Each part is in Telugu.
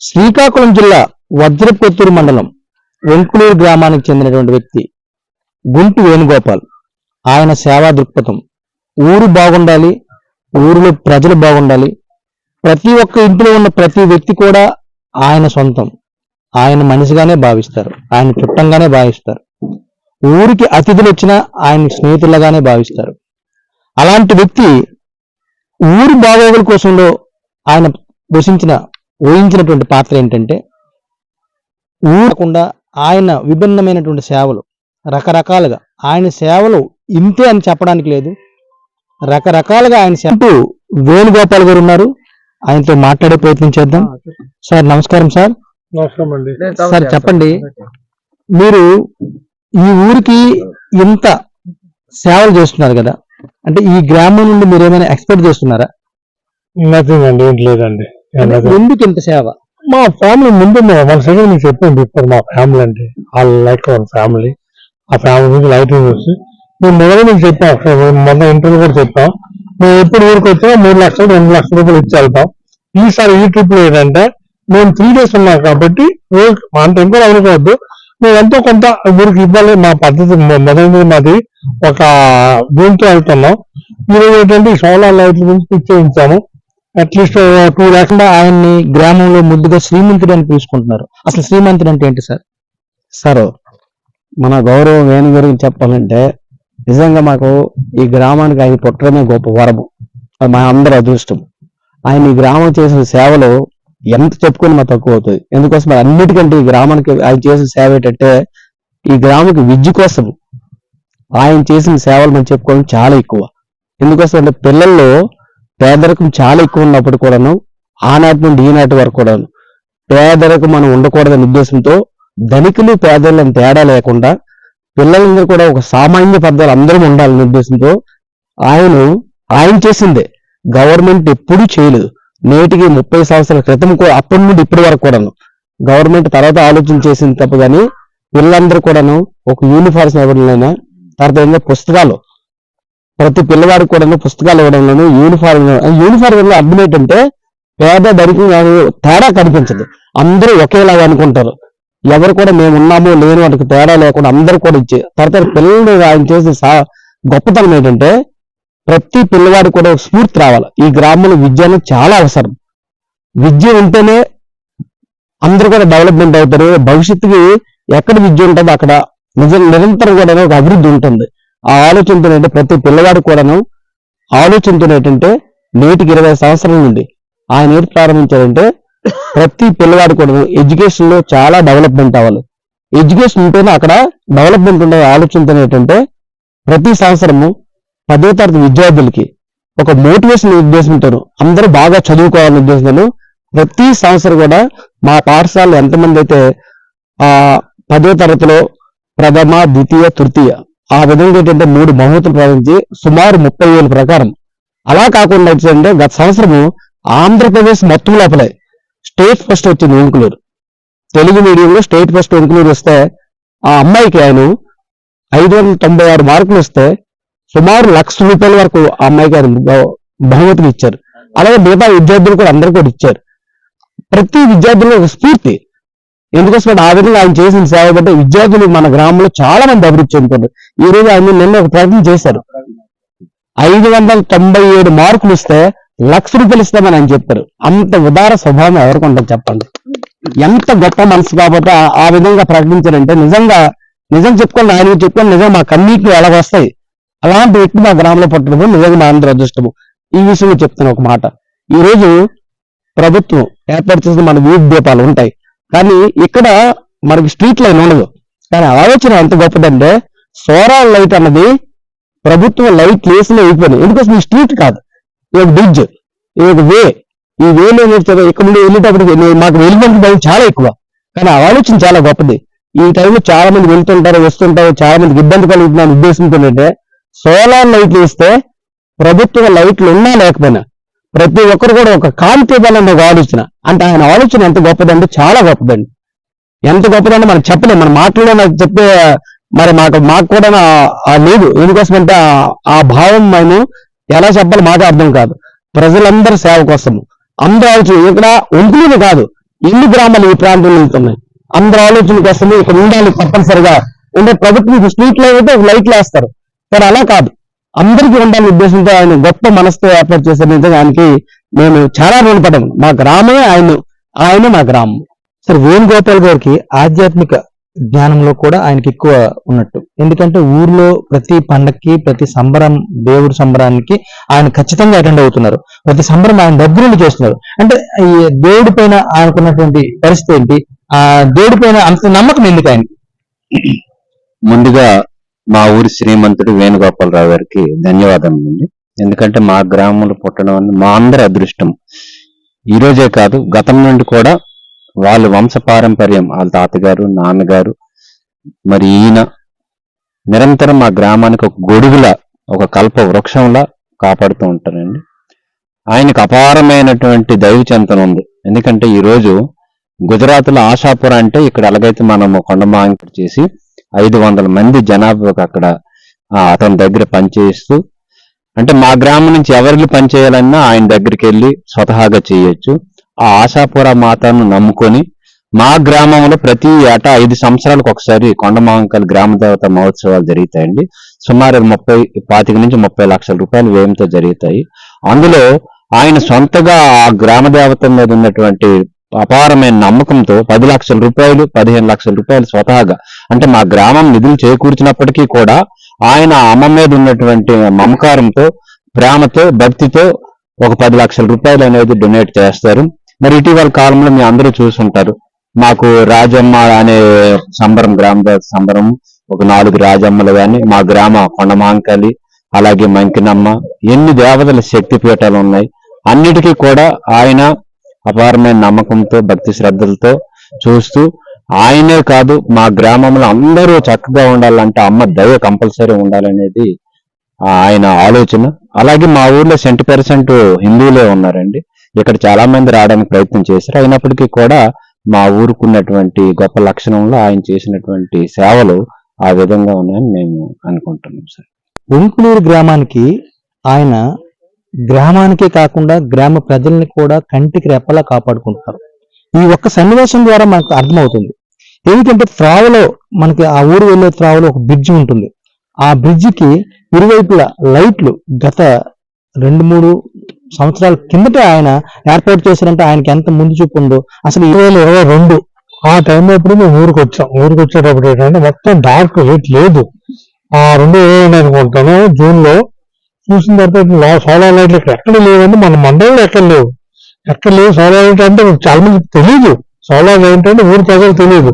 శ్రీకాకుళం జిల్లా వజ్రకొత్తూరు మండలం వెంకులూరు గ్రామానికి చెందినటువంటి వ్యక్తి గుంటు వేణుగోపాల్. ఆయన సేవా దృక్పథం. ఊరు బాగుండాలి ఊరిలో ప్రజలు బాగుండాలి. ప్రతి ఒక్క ఇంట్లో ఉన్న ప్రతి వ్యక్తి కూడా ఆయన సొంతం. ఆయన మనిషిగానే భావిస్తారు ఆయన చుట్టంగానే భావిస్తారు. ఊరికి అతిథులు వచ్చినా ఆయన స్నేహితులుగానే భావిస్తారు. అలాంటి వ్యక్తి ఊరి బాగోగుల కోసంలో ఆయన పోషించిన ఊహించినటువంటి పాత్ర ఏంటంటే ఊరకుండా ఆయన విభిన్నమైనటువంటి సేవలు రకరకాలుగా ఆయన సేవలు ఇంతే అని చెప్పడానికి లేదు. రకరకాలుగా ఆయన సేవ అంటూ వేణుగోపాల్ గారు ఉన్నారు. ఆయనతో మాట్లాడే ప్రయత్నం చేద్దాం. సార్ నమస్కారం సార్. నమస్కారం అండి. సార్ చెప్పండి. మీరు ఈ ఊరికి ఇంత సేవలు చేస్తున్నారు కదా అంటే ఈ గ్రామం నుండి మీరు ఏమైనా ఎక్స్పెక్ట్ చేస్తున్నారా? నథింగ్ అండి ఏం లేదండి. ఎందుకు ఇంత సేవ? మా ఫ్యామిలీ ముందు వన్ సెకండ్ మీకు చెప్పాను బిఫోర్ మా ఫ్యామిలీ అండి ఆ లైక్ వన్ ఫ్యామిలీ ఆ ఫ్యామిలీ నుంచి లైటింగ్ చూసి మేము మొదలు మీకు చెప్పాం మొన్న ఇంటర్వ్యూ కూడా చెప్పాం. మేము ఎప్పుడు ఊరికి వచ్చా మూడు లక్షలు రెండు లక్షల రూపాయలు ఇచ్చి వెళ్తాం. ఈసారి ఈ ట్రిప్లో ఏంటంటే మేము త్రీ డేస్ ఉన్నాం కాబట్టి రోజు అంత ఎక్కువ అనుకోవద్దు మేము ఎంతో కొంత ఊరికి ఇవ్వాలి మా పద్ధతి మొ- మొదటిది మాది. ఒక భూమితో వెళ్తున్నాం. ఈ రోజు ఏంటంటే సోలార్ లైట్ల నుంచి పిచ్చేయించాము అట్లీస్ట్ టూ లేకుండా ఆయన్ని గ్రామంలో ముద్దుగా శ్రీమంతుడు అని పిలుచుకుంటున్నారు. అసలు శ్రీమంతుడు అంటే ఏంటి సార్? సార్ మన గౌరవం వేణు గురించి చెప్పాలంటే నిజంగా మాకు ఈ గ్రామానికి ఆయన పుట్టడమే గొప్ప వరము. అది మా అందరి అదృష్టం. ఆయన ఈ గ్రామం చేసిన సేవలు ఎంత చెప్పుకొని మా తక్కువ అవుతుంది ఎందుకోసం మరి అన్నిటికంటే ఈ గ్రామానికి ఆయన చేసిన సేవ ఏంటంటే ఈ గ్రామకి విద్య కోసం ఆయన చేసిన సేవలు మనం చెప్పుకోవడం చాలా ఎక్కువ. ఎందుకోసం అంటే పిల్లల్లో పేదరికం చాలా ఎక్కువ ఉన్నప్పుడు కూడాను ఆనాటి నుండి ఈనాటి వరకు కూడాను పేదరికం మనం ఉండకూడదనే ఉద్దేశంతో ధనికులు పేదలను తేడా లేకుండా పిల్లలందరూ కూడా ఒక సామాన్య పద్ధతులు అందరం ఉండాలనే ఉద్దేశంతో ఆయన ఆయన చేసిందే గవర్నమెంట్ ఎప్పుడూ చేయలేదు. నేటికి ముప్పై సంవత్సరాల క్రితం కూడా అప్పటి నుండి ఇప్పటి వరకు కూడాను గవర్నమెంట్ తర్వాత ఆలోచన చేసింది తప్ప కానీ పిల్లలందరూ కూడాను ఒక యూనిఫామ్స్ ఇవ్వడంలోనే తర్వాత పుస్తకాలు ప్రతి పిల్లవాడికి కూడా పుస్తకాలు ఇవ్వడంలోనూ యూనిఫామ్ యూనిఫామ్ అర్థం ఏంటంటే పేద దరికి తేడా కనిపించదు. అందరూ ఒకేలాగా అనుకుంటారు. ఎవరు కూడా మేము ఉన్నాము లేని వాటికి తేడా లేకుండా అందరూ కూడా ఇచ్చే తర్వాత పిల్లలు ఆయన చేసిన సా- గొప్పతనం ఏంటంటే ప్రతి పిల్లవాడు కూడా ఒక స్ఫూర్తి రావాలి. ఈ గ్రామంలో విద్య అనేది చాలా అవసరం. విద్య ఉంటేనే అందరూ కూడా డెవలప్మెంట్ అవుతారు. భవిష్యత్తుకి ఎక్కడ విద్య ఉంటుందో అక్కడ నిజం నిరంతరం కూడా ఒక అభివృద్ధి ఉంటుంది. ఆ ఆలోచనతో ఏంటంటే ప్రతి పిల్లవాడు కూడాను ఆలోచనతో ఏంటంటే నేటికి ఇరవై సంవత్సరాల నుండి ఆయన ఏది ప్రారంభించారంటే ప్రతి పిల్లవాడు కూడా ఎడ్యుకేషన్లో చాలా డెవలప్మెంట్ అవ్వాలి. ఎడ్యుకేషన్ ఉంటేనే అక్కడ డెవలప్మెంట్ ఉండే ఆలోచనతో ఏంటంటే ప్రతి సంవత్సరము పదో తరగతి విద్యార్థులకి ఒక మోటివేషన్ ఉద్దేశంతో అందరూ బాగా చదువుకోవాలనే ఉద్దేశంతో ప్రతి సంవత్సరం కూడా మా పాఠశాలలో ఎంతమంది అయితే ఆ పదో తరగతిలో ప్రథమ ద్వితీయ తృతీయ ఆ విధంగా ఏంటంటే మూడు బహుమతులు ప్రకటించి సుమారు ముప్పై వేల ప్రకారం. అలా కాకుండా ఏంటంటే గత సంవత్సరము ఆంధ్రప్రదేశ్ మొత్తం లోపలే స్టేట్ ఫస్ట్ వచ్చింది వెంకులూరు తెలుగు మీడియంలో స్టేట్ ఫస్ట్ వెంకులూరు వస్తే ఆ అమ్మాయికి ఆయన ఐదు వందల తొంభై ఆరు మార్కులు వస్తే సుమారు లక్ష రూపాయల వరకు ఆ అమ్మాయికి ఆయన బహుమతులు ఇచ్చారు. అలాగే మిగతా విద్యార్థులు కూడా అందరు కూడా ఇచ్చారు. ప్రతి విద్యార్థులు ఒక స్ఫూర్తి. ఎందుకోసం అంటే ఆ విధంగా ఆయన చేసిన సేవ బట్టి విద్యార్థులు మన గ్రామంలో చాలా మంది అభివృద్ధి చెందుతారు ఈ రోజు ఆయన నిన్న ఒక ప్రయత్నం చేశారు. ఐదు వందల తొంభై ఏడు మార్కులు ఇస్తే లక్ష రూపాయలు ఇస్తామని ఆయన చెప్పారు. అంత ఉదార స్వభావం ఎవరికి ఉంటుంది చెప్పండి. ఎంత గొప్ప మనసు కాబట్టి ఆ- విధంగా ప్రకటించారంటే నిజంగా నిజం చెప్పుకొని ఆయన చెప్పుకొని నిజంగా మా కన్నీటిని ఎలాగొస్తాయి అలాంటి వ్యక్తి మా గ్రామంలో పుట్టడం నిజంగా మా అందరి అదృష్టము. ఈ విషయంలో చెప్తాను ఒక మాట. ఈ రోజు ప్రభుత్వం ఏర్పాటు చేసిన మన వీధి దీపాలు ఉంటాయి. కానీ ఇక్కడ మనకి స్ట్రీట్ లైన్ ఉండదు. కానీ ఆలోచన ఎంత గొప్పదంటే సోలార్ లైట్ అన్నది ప్రభుత్వం లైట్ వేసిన అయిపోయింది ఎందుకోసం ఈ స్ట్రీట్ కాదు? ఈ బ్రిడ్జ్ ఈ వే ఈ వేలు ఏమవుతుందో ఇక్కడ నుండి వెళ్ళేటప్పటికి మాకు వెళ్ళినప్పుడు భయం చాలా ఎక్కువ. కానీ ఆ ఆలోచన చాలా గొప్పది. ఈ టైంలో చాలా మంది వెళ్తుంటారు వస్తుంటారు చాలా మందికి ఇబ్బంది కలుగుతున్న ఉద్దేశంతో ఏంటంటే సోలార్ లైట్లు ఇస్తే ప్రభుత్వ లైట్లు ఉన్నా లేకపోయినా ప్రతి ఒక్కరు కూడా ఒక కాంతి ఇవ్వాలని ఒక ఆలోచన. అంటే ఆయన ఆలోచన ఎంత గొప్పదంటే చాలా గొప్పదండి. ఎంత గొప్పదంటే మనం చెప్పలేము మన మాటల్లో నాకు చెప్పే మరి మాకు మాకు కూడా ఆ- లేదు. ఎందుకోసమంటే ఆ- భావం మేము ఎలా చెప్పాలి మాకు అర్థం కాదు. ప్రజలందరి సేవ కోసము. అందరూ ఆలోచన ఇక్కడ ఒంటిని కాదు. ఇల్లు గ్రామాలు ఈ ప్రాంతంలో ఉంటున్నాయి అందరూ ఆలోచనకి వస్తుంది ఇక్కడ ఉండాలి తప్పనిసరిగా. అంటే ప్రభుత్వం స్ట్రీట్ లైట్ అయితే లైట్లు వేస్తారు. సరే అలా కాదు. అందరికీ ఉండాలనే ఉద్దేశంతో ఆయన గొప్ప మనసుతో ఏర్పాటు చేశారు నిజంగా ఆయనకి మేము చాలా రుణపడ్డాము మా గ్రామమే ఆయన ఆయన మా గ్రామం. సరే వేణుగోపాల్ గారికి ఆధ్యాత్మిక జ్ఞానంలో కూడా ఆయనకి ఎక్కువ ఉన్నట్టు. ఎందుకంటే ఊర్లో ప్రతి పండక్కి ప్రతి సంబరం దేవుడి సంబరానికి ఆయన ఖచ్చితంగా అటెండ్ అవుతున్నారు. ప్రతి సంబరం ఆయన దగ్గర నుండి చేస్తున్నారు. అంటే ఈ దేవుడి పైన ఆయనకున్నటువంటి పరిస్థితి ఏంటి? ఆ దేవుడి పైన అంత నమ్మకం ఎందుకు ఆయన ముందుగా మా ఊరి శ్రీమంతుడు వేణుగోపాలరావు గారికి ధన్యవాదములండి ఎందుకంటే మా గ్రామంలో పుట్టడం అనేది మా అందరి అదృష్టం ఈ రోజే కాదు గతం నుండి కూడా వాళ్ళ వంశ పారంపర్యం వాళ్ళ తాతగారు నాన్నగారు మరి ఈయన నిరంతరం మా గ్రామానికి ఒక గొడుగులా ఒక కల్ప వృక్షంలా కాపాడుతూ ఉంటారండి. ఆయనకు అపారమైనటువంటి దైవ చింతన ఉంది. ఎందుకంటే ఈ రోజు ఆశాపుర అంటే ఇక్కడ ఎలాగైతే మనము కొండమాంకటి చేసి ఐదు వందల మంది జనాభాకు అక్కడ అతని దగ్గర పనిచేస్తూ అంటే మా గ్రామం నుంచి ఎవరికి పనిచేయాలన్నా ఆయన దగ్గరికి వెళ్ళి స్వతహాగా చేయొచ్చు. ఆ ఆశాపుర మాతను నమ్ముకొని మా గ్రామంలో ప్రతి ఏటా ఐదు సంవత్సరాలకు ఒకసారి కొండమాంకల్ గ్రామ దేవత మహోత్సవాలు జరుగుతాయండి. సుమారు ముప్పై పాతిక నుంచి ముప్పై లక్షల రూపాయలు వ్యయంతో జరుగుతాయి. అందులో ఆయన సొంతగా ఆ గ్రామ దేవత మీద ఉన్నటువంటి అపారమైన నమ్మకంతో పది లక్షల రూపాయలు పదిహేను లక్షల రూపాయలు స్వతహాగా అంటే మా గ్రామం నిధులు చేకూర్చినప్పటికీ కూడా ఆయన అమ్మ మీద ఉన్నటువంటి మమకారంతో ప్రేమతో భక్తితో ఒక పది లక్షల రూపాయలు అనేది డొనేట్ చేస్తారు. మరి ఇటీవల కాలంలో మీ అందరూ చూసుంటారు. మాకు రాజమ్మ అనే సంబరం గ్రామ సంబరం ఒక నాలుగు రాజమ్మలు కానీ మా గ్రామ కొండమాంకలి అలాగే మంకినమ్మ ఎన్ని దేవతల శక్తి పీఠాలు ఉన్నాయి. అన్నిటికీ కూడా ఆయన అపారమైన నమ్మకంతో భక్తి శ్రద్ధలతో చూస్తూ ఆయనే కాదు మా గ్రామంలో అందరూ చక్కగా ఉండాలంటే అమ్మ దయ కంపల్సరీ ఉండాలనేది ఆయన ఆలోచన. అలాగే మా ఊర్లో సెంటీ పర్సెంట్ హిందువులే ఉన్నారండి. ఇక్కడ చాలా మంది రావడానికి ప్రయత్నం చేశారు. అయినప్పటికీ కూడా మా ఊరుకున్నటువంటి గొప్ప లక్షణంలో ఆయన చేసినటువంటి సేవలు ఆ విధంగా ఉన్నాయని మేము అనుకుంటున్నాం సార్. ఉంకులూరు గ్రామానికి ఆయన గ్రామానికే కాకుండా గ్రామ ప్రజల్ని కూడా కంటికి రెప్పలా కాపాడుకుంటున్నారు ఈ ఒక్క సన్నివేశం ద్వారా మనకు అర్థమవుతుంది. ఎందుకంటే త్రావలో మనకి ఆ ఊరు వెళ్ళే త్రావలో ఒక బ్రిడ్జి ఉంటుంది. ఆ బ్రిడ్జికి ఇరువైపులా లైట్లు గత రెండు మూడు సంవత్సరాల కిందట ఆయన ఏర్పాటు చేశారంటే ఆయనకి ఎంత ముందు చూపు ఉందో. అసలు ఇరవై వేల ఇరవై రెండు. ఆ టైంలో ఇప్పుడు మేము ఊరికి వచ్చాం. ఊరికి వచ్చేటప్పుడు ఏంటంటే మొత్తం డార్క్ లైట్ లేదు. ఆ రెండు ఇరవై అనుకుంటాను. జూన్లో చూసిన తర్వాత సోలార్ లైట్లు ఇక్కడ ఎక్కడ లేవండి మన మండలంలో ఎక్కడ లేవు. ఎక్కడ లేవు సోలార్ లైట్ అంటే చాలా మందికి తెలియదు సోలార్ లైట్ అంటే ఊరి ప్రజలు తెలియదు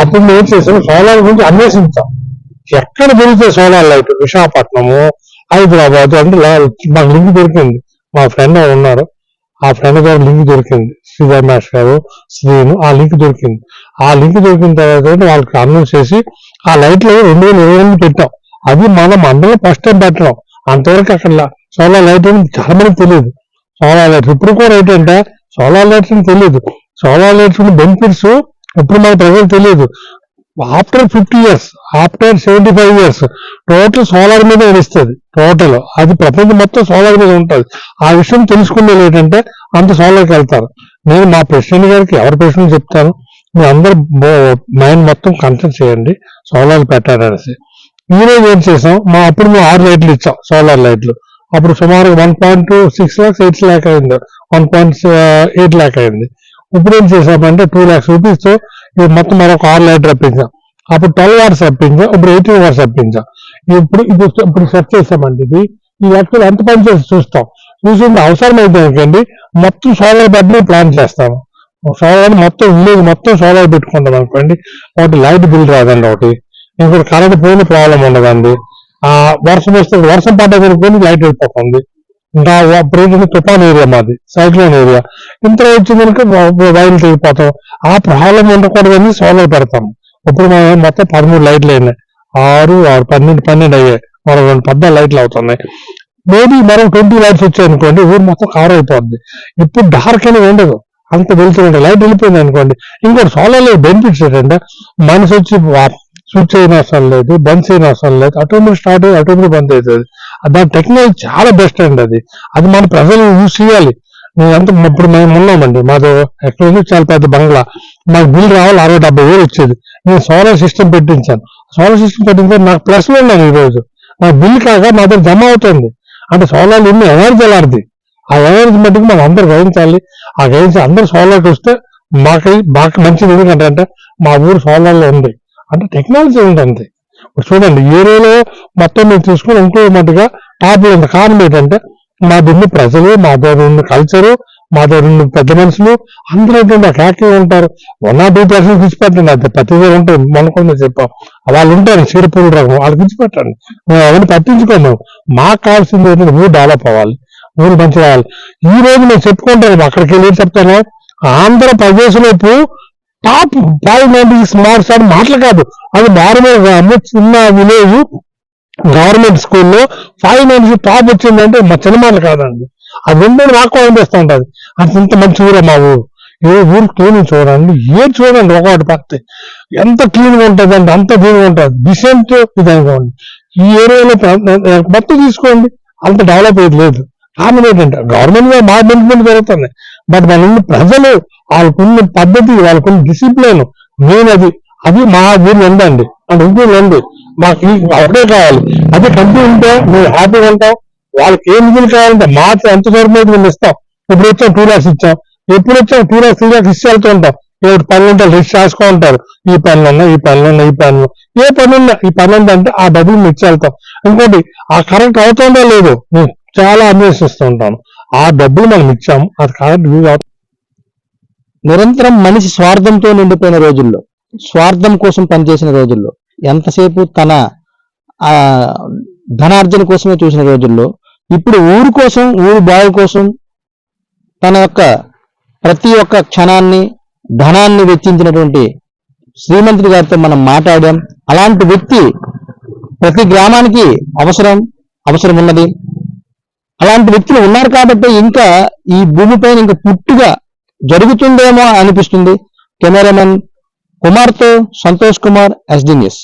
అప్పుడు మేము ఏం చేశాను సోలార్ గురించి అన్వేషించాం. ఎక్కడ దొరికితే సోలార్ లైట్? విశాఖపట్నము హైదరాబాద్ అంటే మాకు లింక్ దొరికింది. మా ఫ్రెండ్ ఉన్నారు ఆ ఫ్రెండ్ గారు లింక్ దొరికింది. శ్రీధర్ మాస్టర్ గారు శ్రీను ఆ లింక్ దొరికింది. ఆ లింక్ దొరికిన తర్వాత వాళ్ళకి అనౌన్స్ చేసి ఆ లైట్లు రెండు వేల ఇరవై పెట్టాం. అది మన మండలం ఫస్ట్ టైం పెట్టడం. అంతవరకు అక్కడ సోలార్ లైట్ అని చాలా మంది తెలియదు. Solar lights. ఇప్పుడు కూడా ఏంటంటే సోలార్ లైట్స్ అని తెలియదు. సోలార్ లైట్స్ బెనిఫిట్స్ ఇప్పుడు మన ప్రజలు తెలియదు. After fifty years after seventy five years total solar మీద నడుస్తుంది టోటల్ అది ప్రపంచం మొత్తం సోలార్ మీద ఉంటుంది. ఆ విషయం తెలుసుకునేది ఏంటంటే అంత సోలార్కి వెళ్తారు. నేను మా ప్రెసిడెంట్ గారికి ఎవరి ప్రెసిడెంట్ చెప్తాను? మీరు అందరు మైండ్ మొత్తం కన్సల్ట్ చేయండి. సోలార్ పెట్టారనేసి ఈ రోజు ఏం చేసాం? మా అప్పుడు మేము ఆరు లైట్లు ఇచ్చాం సోలార్ లైట్లు. అప్పుడు సుమారు one point six lakhs eight lakh అయింది. వన్ పాయింట్ ఎయిట్ ల్యాక్ అయింది. ఇప్పుడు ఏం చేసామంటే టూ ల్యాక్స్ రూపీస్తో మొత్తం మరొక ఆరు లైట్ రప్పించాం. అప్పుడు ట్వెల్వ్ అవర్స్ రప్పించాం ఇప్పుడు ఎయిటీన్ అవర్స్ రప్పించాం. ఇప్పుడు ఇప్పుడు ఇప్పుడు సెట్ చేసామండి ఇది. ఈ యాక్చువల్ ఎంత పని చేసి చూస్తాం. చూసింది అవసరం అయితే మొత్తం సోలార్ బెడ్ని ప్లాన్ చేస్తాము సోలార్ మొత్తం విలేజ్ మొత్తం సోలార్ పెట్టుకుంటాం అనుకోండి. ఒకటి లైట్ బిల్ రాదండి ఒకటి. ఇప్పుడు కరెంట్ పోయిన ప్రాబ్లం ఉండదండి. ఆ వర్షం వస్తే వర్షం పడ్డ లైట్ వెళ్ళిపోతుంది. ఇంకా అప్పుడు ఏంటంటే తుఫాన్ ఏరియా మాది సైక్లోన్ ఏరియా ఇంత వచ్చింది కనుక వైర్లు తెగిపోతాం. ఆ ప్రాబ్లం ఉండకూడదని సోలార్ పెడతాం. ఇప్పుడు మనం మొత్తం పదమూడు లైట్లు అయినాయి. ఆరు ఆరు పన్నెండు పన్నెండు అయ్యాయి. మరో రెండు పెద్ద లైట్లు అవుతున్నాయి. మేబీ మరో ట్వంటీ లైట్స్ వచ్చాయి అనుకోండి ఊరు మొత్తం కవర్ అయిపోద్ది. ఇప్పుడు డార్క్ అనేది ఉండదు. అంత వెళ్తుంటే లైట్ వెళ్ళిపోయింది అనుకోండి. ఇంకోటి సోలార్ బెనిఫిట్స్ ఏంటంటే మనసు వచ్చి స్విచ్ అయిన అవసరం లేదు బంద్ అయిన అవసరం లేదు. ఆటోమేటిక్ స్టార్ట్ అయ్యి ఆటోమేటిక్ బంద్ అవుతుంది. దాని టెక్నాలజీ చాలా బెస్ట్ అండి అది. అది మన ప్రజలు యూజ్ చేయాలి. మేమంతా ఇప్పుడు మేము ఉన్నామండి మాది ఎక్కడ చాలా పెద్ద బంగ్లా. మాకు బిల్ రావాలి అరవై డెబ్బై వేలు వచ్చేది. నేను సోలార్ సిస్టమ్ పెట్టించాను. సోలార్ సిస్టమ్ పెట్టించాను నాకు ప్లస్లో ఉన్నాను ఈ రోజు నా బిల్ కాక మా దగ్గర జమ అవుతుంది. అంటే సోలార్ ఇన్ని ఎనర్జీ ఎలాంటిది ఆ ఎనర్జీ మట్టుకు మనం అందరు గ్రహించాలి. ఆ గ్రహించి అందరు సోలార్కి వస్తే మాకు మాకు మంచిది. ఎందుకంటే అంటే మా ఊరు సోలార్లో ఉంది. అంటే టెక్నాలజీ ఉంటుంది అంతే ఇప్పుడు చూడండి ఏరియాలో మొత్తం మీరు చూసుకుని ఇంకో మటుగా టాప్ ఉంది కారణం ఏంటంటే మా దగ్గర ప్రజలు మా దగ్గర ఉన్న కల్చరు మా దగ్గర ఉన్న పెద్ద మనుషులు అందరూ ఏంటంటే అట్రాక్టివ్ ఉంటారు. వన్ ఆర్ టూ పర్సెంట్ విడిచిపెట్టండి అది ప్రతి ఉంటుంది. మొన్న చెప్పాం వాళ్ళు ఉంటారు చీరపూలు రకం వాళ్ళు విడిచిపెట్టండి మేము అవన్నీ పట్టించుకోము. మాకు కావాల్సింది ఏంటంటే ఊరు డెవలప్ అవ్వాలి. ఊరు మంచి రావాలి. ఈ రోజు నేను చెప్పుకుంటాను అక్కడికి వెళ్ళి చెప్తాను? ఆంధ్రప్రదేశ్ లోపు టాప్ ఫైవ్ నైన్టీ మార్క్స్ అని మాటలు కాదు. అది నార్మల్ చిన్న విలేజ్ గవర్నమెంట్ స్కూల్లో ఫైవ్ నైన్టీ టాప్ వచ్చిందంటే మా చిన్న మాటలు కాదండి. అది రెండు నాకు అనిపిస్తూ ఉంటుంది. అంత మంచి ఊరే మా ఊరు ఏ ఊరు క్లీన్ చూడండి. ఏం చూడండి ఒకటి పడితే ఎంత క్లీన్గా ఉంటుంది అంటే అంత క్లీన్గా ఉంటుంది. డిసెంట్ విధంగా ఉంది ఈ ఏరియాలో మొత్తం తీసుకోండి. అంత డెవలప్ అయ్యేది లేదు. డామినేటెడ్ గవర్నమెంట్గా మా బెనిఫిట్ జరుగుతుంది. బట్ మన ప్రజలు వాళ్ళకున్న పద్ధతి వాళ్ళకున్న డిసిప్లిన్ మెయిన్ అది. అది మా ఊరు ఉందండి అంటే ఇంట్లో ఉంది మాకు అప్పుడే ఒకటే కావాలి. అదే కంపెనీ ఉంటే మేము హ్యాపీగా ఉంటాం. వాళ్ళకి ఏం నిధులు కావాలంటే మాత్రం ఎంత సరిపోయింది మేము ఇస్తాం. ఇప్పుడు వచ్చాం టూ లాక్స్ ఇచ్చాం. ఎప్పుడు వచ్చాం టూ లాక్స్ త్రీ లాక్స్ ఇచ్చి వెళ్తూ ఉంటాం. ఇప్పుడు పనులు ఉంటే లిస్ట్ రాసుకో ఉంటారు ఈ పనులు ఉన్నా ఈ పనులు ఉన్నా ఈ పనులు ఏ పని ఉన్నా ఈ పనులు ఉందంటే ఆ డబ్బులు మేము ఇచ్చి వెళ్తాం. ఇంకోటి ఆ కరెంట్ అవుతుందో లేదు? చాలా అన్వేషిస్తూ ఉంటాను ఆ డబ్బులు మనం ఇచ్చాం. అది కరెక్ట్ యూజ్ నిరంతరం మనిషి స్వార్థంతో నిండిపోయిన రోజుల్లో స్వార్థం కోసం పనిచేసిన రోజుల్లో ఎంతసేపు తన ఆ ధనార్జన కోసమే చూసిన రోజుల్లో ఇప్పుడు ఊరు కోసం ఊరు బావి కోసం తన యొక్క ప్రతి ఒక్క క్షణాన్ని ధనాన్ని వెచ్చించినటువంటి శ్రీమంతుడి గారితో మనం మాట్లాడాం. అలాంటి వ్యక్తి ప్రతి గ్రామానికి అవసరం అవసరం ఉన్నది అలాంటి వ్యక్తులు ఉన్నారు కాబట్టి ఇంకా ఈ భూమిపైన ఇంకా పుట్టుగా జరుగుతుందేమో అనిపిస్తుంది. కెమెరామెన్ కుమార్తో సంతోష్ కుమార్ ఎస్డి న్యూస్